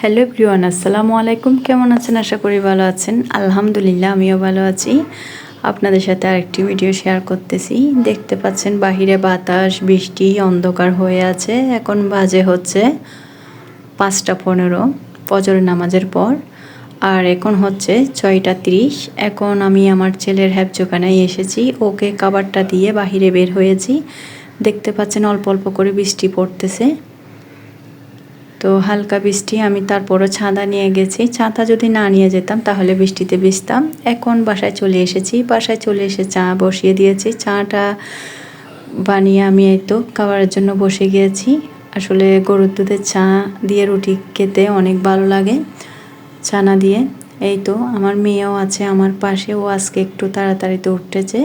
Hello Priyan আসসালামু আলাইকুম কেমন আছেন? আশা করি ভালো আছেন। আলহামদুলিল্লাহ, আমিও ভালো আছি। আপনাদের সাথে আরেকটি ভিডিও শেয়ার করতেছি। দেখতে পাচ্ছেন বাহিরে বাতাস, বৃষ্টি, অন্ধকার হয়ে আছে। এখন বাজে হচ্ছে পাঁচটা পনেরো, ফজর নামাজের পর। আর এখন হচ্ছে ছয়টা তিরিশ। এখন আমি আমার ছেলের হ্যাপজোখানায় এসেছি। ওকে কাবারটা দিয়ে বাহিরে বের হয়েছি। দেখতে পাচ্ছেন অল্প অল্প করে বৃষ্টি পড়তেছে। তো হালকা বৃষ্টি, আমি তারপরও ছাদা নিয়ে গেছি। ছাতা যদি না নিয়ে যেতাম, তাহলে বৃষ্টিতে ভিজতাম। এখন বাসায় চলে এসেছি। বাসায় চলে এসে চা বসিয়ে দিয়েছি। চাটা বানিয়ে আমি এই তো খাবারের জন্য বসে গিয়েছি। আসলে গরুর দুধের চা দিয়ে রুটি খেতে অনেক ভালো লাগে, ছানা দিয়ে। এই তো, আমার মেয়েও আছে আমার পাশে। ও আজকে একটু তাড়াতাড়িতে উঠতেছে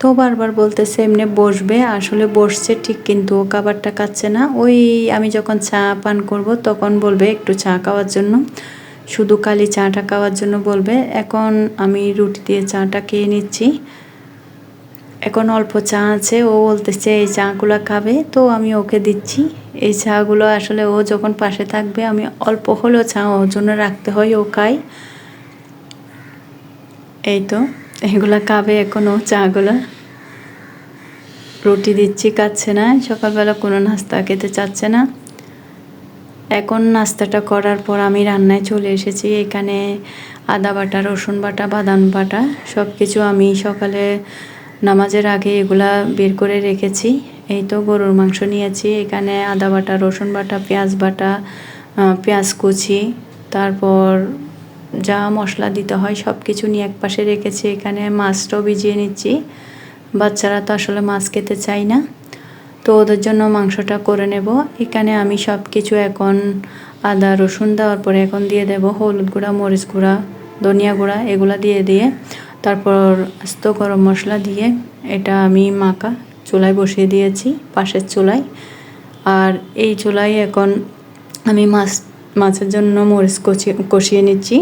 তো বারবার বলতেছে, এমনি বসবে, আসলে বসছে ঠিক কিন্তু ও খাবারটা খাচ্ছে না। ওই আমি যখন চা পান করব তখন বলবে একটু চা খাওয়ার জন্য, শুধু কালি চাটা খাওয়ার জন্য বলবে। এখন আমি রুটি দিয়ে চাটা খেয়ে নিচ্ছি। এখন অল্প চা আছে, ও বলতেছে, এই চাগুলো খাবে। তো আমি ওকে দিচ্ছি। এই চাগুলো আসলে ও যখন পাশে থাকবে, আমি অল্প হলেও চা ওর জন্য রাখতে হয়, ও খাই এই তো। এগুলা কাবে এখনও চাগুলো। রুটি দিচ্ছি কাচ্ছে না। সকালবেলা কোনো নাস্তা খেতে চাচ্ছে না। এখন নাস্তাটা করার পর আমি রান্নায় চলে এসেছি। এখানে আদা বাটা, রসুন বাটা, বাদাম বাটা সব কিছু আমি সকালে নামাজের আগে এগুলা বের করে রেখেছি। এই তো গরুর মাংস নিয়েছি। এখানে আদা বাটা, রসুন বাটা, পেঁয়াজ বাটা পেঁয়াজ কুচি, তারপর যা মশলা দিতে হয় সব কিছু নিয়ে এক পাশে রেখেছি, এখানে মাছটাও ভিজিয়ে নিচ্ছি। বাচ্চারা তো আসলে মাছ খেতে চায় না। তো ওদের জন্য মাংসটা করে নেব। এখানে আমি সব কিছু এখন আদা, রসুন দেওয়ার পরে এখন দিয়ে দেব হলুদ গুঁড়া, মরিচ গুঁড়া, ধনিয়া গুঁড়া, এগুলো দিয়ে দিয়ে তারপর আস্ত গরম মশলা দিয়ে এটা আমি মাখা চুলায় বসিয়ে দিয়েছি, পাশের চুলায়। আর এই চুলায় এখন আমি মাছ, মাছের জন্য মরিচ কষিয়ে কষিয়ে নিচ্ছি।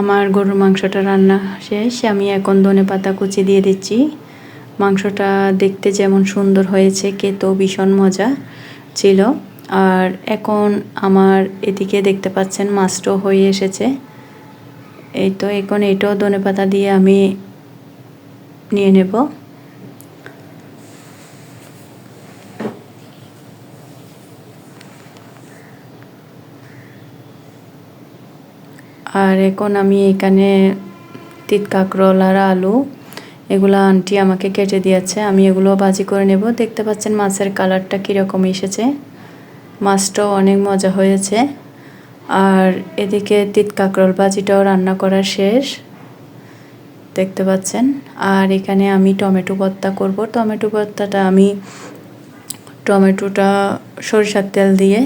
আমার গরুর মাংসটা রান্না শেষ। আমি এখন ধনে পাতা কুচি দিয়ে দিচ্ছি। মাংসটা দেখতে যেমন সুন্দর হয়েছে, খেতেও ভীষণ মজা ছিল। আর এখন আমার এদিকে দেখতে পাচ্ছেন মাছটাও হয়ে এসেছে। এই তো, এখন এটাও ধনে পাতা দিয়ে আমি নিয়ে নেব। আর এখন আমি এখানে তিত কাঁকরোল আর আলু, এগুলো আন্টি আমাকে কেটে দিয়েছে। আমি এগুলো বাজি করে নেব। দেখতে পাচ্ছেন মাছের কালারটা কীরকম এসেছে। মাছটাও অনেক মজা হয়েছে। আর এদিকে তিত কাঁকরোল বাজিটাও রান্না করা শেষ। দেখতে পাচ্ছেন। আর এখানে আমি টমেটো ভর্তা করব। টমেটো ভর্তাটা আমি, টমেটোটা সরিষার তেল দিয়ে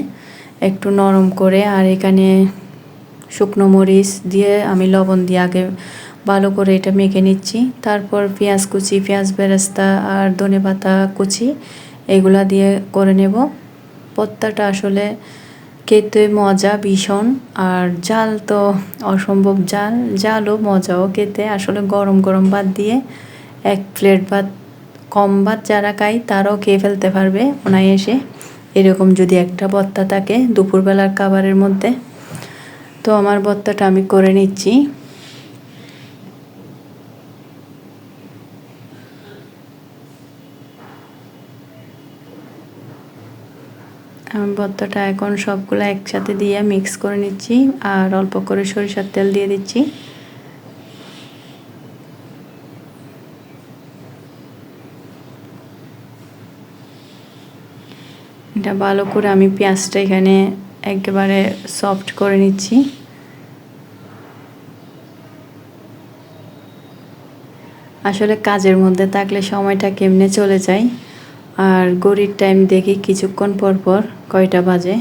একটু নরম করে, আর এখানে শুকনো মরিচ দিয়ে আমি লবণ দিয়ে আগে ভালো করে এটা মেখে নিচ্ছি। তারপর পেঁয়াজ কুচি, পেঁয়াজ বেরেস্তা আর ধনে পাতা কুচি, এগুলা দিয়ে করে নেব। পত্তাটা আসলে খেতে মজা ভীষণ, আর জাল তো অসম্ভব জাল, জালও মজাও খেতে। আসলে গরম গরম ভাত দিয়ে এক প্লেট ভাত, কম ভাত যারা খাই তারাও খেয়ে ফেলতে পারবে ওনায় এসে এরকম যদি একটা বত্তা থাকে দুপুরবেলার খাবারের মধ্যে। তো আমার ভর্তাটা আমি করে নিচ্ছি। আমি ভর্তাটা এখন সবগুলো একসাথে দিয়ে মিক্স করে নিচ্ছি আর অল্প করে সরিষার তেল দিয়ে দিচ্ছি। এটা ভালো করে আমি পেঁয়াজটা এখানে একেবারে সফট করে নিচ্ছি। আসলে কাজের মধ্যে থাকলে সময়টা কেমনে চলে যায়, আর গড়ির টাইম দেখি কিছুক্ষণ পর পর কয়টা বাজে।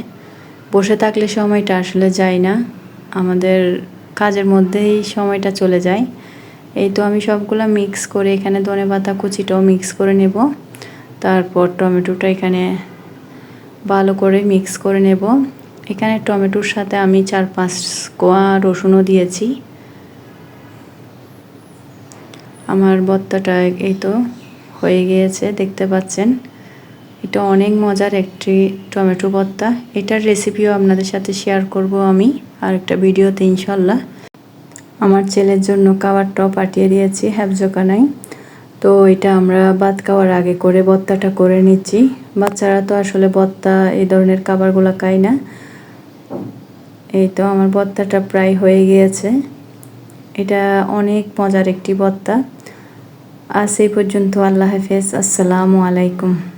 বসে থাকলে সময়টা আসলে যায় না, আমাদের কাজের মধ্যেই সময়টা চলে যায়। এই তো আমি সবগুলো মিক্স করে এখানে ধনে পাতা কুচিটাও মিক্স করে নেব। তারপর টমেটোটা এখানে ভালো করে মিক্স করে নেব। এখানে টমেটোর সাথে আমি চার পাঁচ কোয়া রসুনও দিয়েছি। আমার বত্তাটা এই তো হয়ে গিয়েছে, দেখতে পাচ্ছেন। এটা অনেক মজার একটি টমেটো ভর্তা এটার রেসিপিও আপনাদের সাথে শেয়ার করব আমি আর একটা ভিডিওতে ইনশাল্লাহ আমার ছেলের জন্য খাবারটাও পাঠিয়ে দিয়েছি হ্যাবজোকানাই তো এটা আমরা ভাত খাওয়ার আগে করে ভর্তাটা করে নিচ্ছি। বাচ্চারা তো আসলে ভর্তা এই ধরনের খাবারগুলো খায় না। এই তো আমার ভর্তাটা প্রায় হয়ে গিয়েছে। এটা অনেক মজার একটি ভর্তা আজ এই পর্যন্ত আল্লাহ হাফেজ। আসসালামু আলাইকুম।